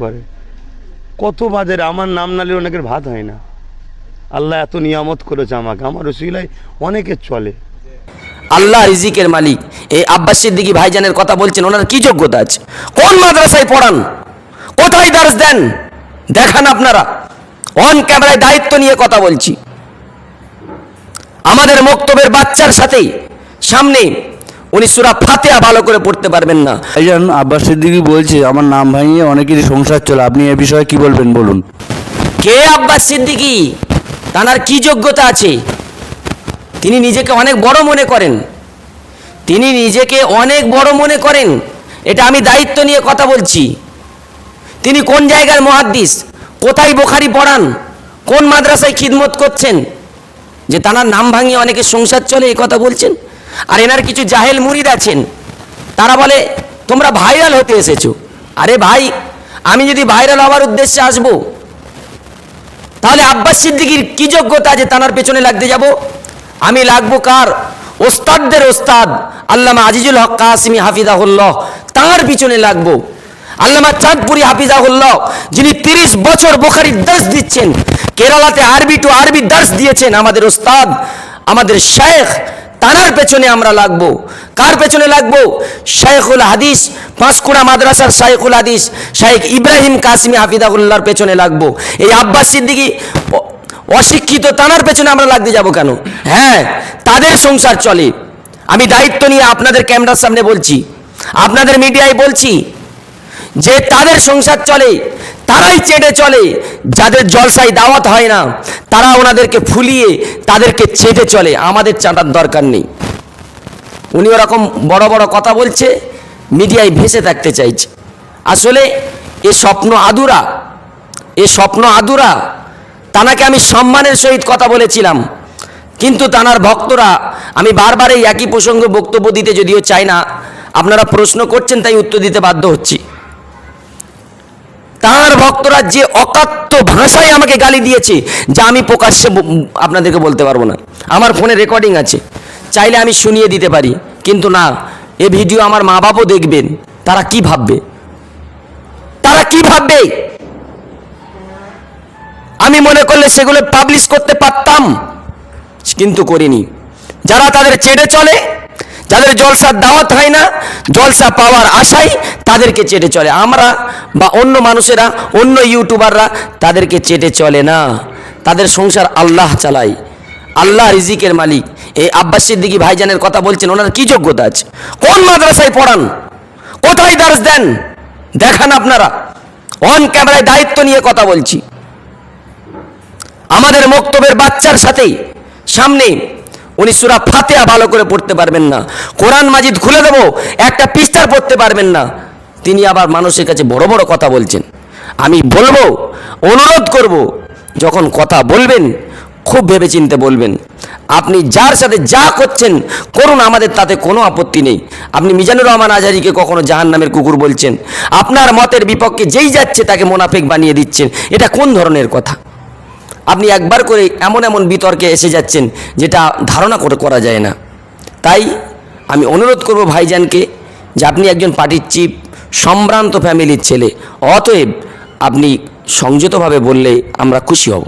করে। কত বাজারে আমার নাম নালে অনেকের ভাত হয় না। আল্লাহ এত নিয়ামত করেছে আমাকে, আমার রসিলায় অনেকের চলে। আল্লাহ রিজিকের মালিক। এই আব্বাস সিদ্দিকি ভাইজানের কথা বলছেন, ওনার কি যোগ্যতা আছে? কোন মাদ্রাসায় পড়ান? কোথায় দার্স দেন? দেখান আপনারা। অন ক্যামেরায় দায়িত্ব নিয়ে কথা বলছি। আমাদের মক্তবের বাচ্চার সাথে সামনে উনি সুরা ফাতেহা ভালো করে পড়তে পারবেন না। ভাইজান আব্বাস সিদ্দিকি বলছে আমার নাম ভাঙিয়ে অনেকেরই সংসার চলে। আপনি এ বিষয়ে কি বলবেন বলুন? কে আব্বাস সিদ্দিকি? তানার কি যোগ্যতা আছে? তিনি নিজেকে অনেক বড় মনে করেন। তিনি নিজেকে অনেক বড় মনে করেন। এটা আমি দায়িত্ব নিয়ে কথা বলছি। তিনি কোন জায়গার মহাদ্দিস? কোথায় বোখারি পড়ান? কোন মাদ্রাসায় খিদমত করছেন? যে তানার নাম ভাঙিয়ে অনেকে সংসার চলে এই কথা বলছেন? আর এনার কিছু জাহেল মুরিদ আছেন, তারা বলে, তোমরা ভাইরাল হতে এসেছ। আরে ভাই, আমি যদি ভাইরাল হওয়ার উদ্দেশ্যে আসব, তাহলে আব্বাস সিদ্দিকির কি যোগ্যতা যে তানার পেছনে লাগতে যাব? আমি লাগবো কার? ওস্তাদদের ওস্তাদ, আল্লামা আজিজুল হক কাসিমি হাফিজাহুল্লাহ, তাঁর পিছনে লাগবো। আল্লামা চাঁদপুরি হাফিজাহুল্লাহ, যিনি তিরিশ বছর বোখারির দাস দিচ্ছেন, কেরালাতে আরবি টু আরবি দাস দিয়েছেন আমাদের ওস্তাদ, আমাদের শেখ তানার পেছনে আমরা লাগবো। কার পেছনে লাগবো? শেখুল হাদিস, পাঁশকুড়া মাদ্রাসার শাইখুল হাদিস, শাইখ ইব্রাহিম কাসমি হাফিদাহুল্লাহর পেছনে লাগবো। এই আব্বাস সিদ্দিকি অশিক্ষিত তানার পেছনে আমরা লাগতে যাব কেন? হ্যাঁ তাদের সংসার চলে। আমি দায়িত্ব নিয়ে আপনাদের ক্যামেরার সামনে বলছি, আপনাদের মিডিয়ায় বলছি যে তাদের সংসার চলে। তারাই চেটে চলে। যাদের জলসায় দাওয়াত হয় না, তারা ওনাদেরকে ফুলিয়ে তাদেরকে চেটে চলে। আমাদের চাটার দরকার নেই। উনি ওরকম বড় বড় কথা বলছে, মিডিয়ায় ভেসে থাকতে চাইছে। আসলে এ স্বপ্ন আদুরা, এ স্বপ্ন আদুরা, তানাকে আমি সম্মানের সহিত কথা বলেছিলাম। কিন্তু তানার ভক্তরা, আমি বারবার এই একই প্রসঙ্গে বক্তব্য দিতে যদিও চাই না, আপনারা প্রশ্ন করছেন তাই উত্তর দিতে বাধ্য হচ্ছি। তার ভক্তরা যে অকাত্য ভাষায় আমাকে গালি দিয়েছে, যা আমি প্রকাশ্যে আপনাদেরকে বলতে পারব না। আমার ফোনে রেকর্ডিং আছে। চাইলে আমি শুনিয়ে দিতে পারি। কিন্তু না, এ ভিডিও আমার মা বাবাও দেখবেন। তারা কি ভাববে? তারা কি ভাববে? আমি মনে করলে সেগুলো পাবলিশ করতে পারতাম, কিন্তু করিনি। যারা তাদের চেড়ে চলে যাদের জলসার দাওয়াত হয় না, জলসা পাওয়ার আশায় তাদেরকে চেটে চলে। আমরা বা অন্য মানুষেরা, অন্য ইউটিউবাররা তাদেরকে চেটে চলে না। তাদের সংসার আল্লাহ চালায়। আল্লাহ রিজিকের মালিক। এই আব্বাস সিদ্দিকি ভাইজানের কথা বলছেন, ওনার কি যোগ্যতা আছে? কোন মাদ্রাসায় পড়ান? কোথায় দার্স দেন? দেখান আপনারা। অন ক্যামেরায় দায়িত্ব নিয়ে কথা বলছি। আমাদের মক্তবের বাচ্চার সাথে সামনে উনি সুরা ফাতেহা ভালো করে পড়তে পারবেন না। কোরআন মাজিদ খুলে দেবো, একটা পৃষ্ঠার পড়তে পারবেন না। তিনি আবার মানুষের কাছে বড় বড় কথা বলছেন। আমি বলব, অনুরোধ করব, যখন কথা বলবেন, খুব ভেবেচিন্তে বলবেন, আপনি যার সাথে যা করছেন, করুন, আমাদের তাতে কোনো আপত্তি নেই। আপনি মিজানুর রহমান আজারিকে কখনো জাহান নামের কুকুর বলছেন? আপনার মতের বিপক্ষে যেই যাচ্ছে, তাকে মোনাফেক বানিয়ে দিচ্ছেন। এটা কোন ধরনের কথা? আপনি একবার করে এমন এমন বিতর্কে এসে যাচ্ছেন যেটা ধারণা করে করা যায় না। তাই আমি অনুরোধ করব ভাইজানকে যে আপনি একজন পার্টির চিফ, সম্ভ্রান্ত ফ্যামিলির ছেলে, অতএব আপনি সংযতভাবে বললে আমরা খুশি হব।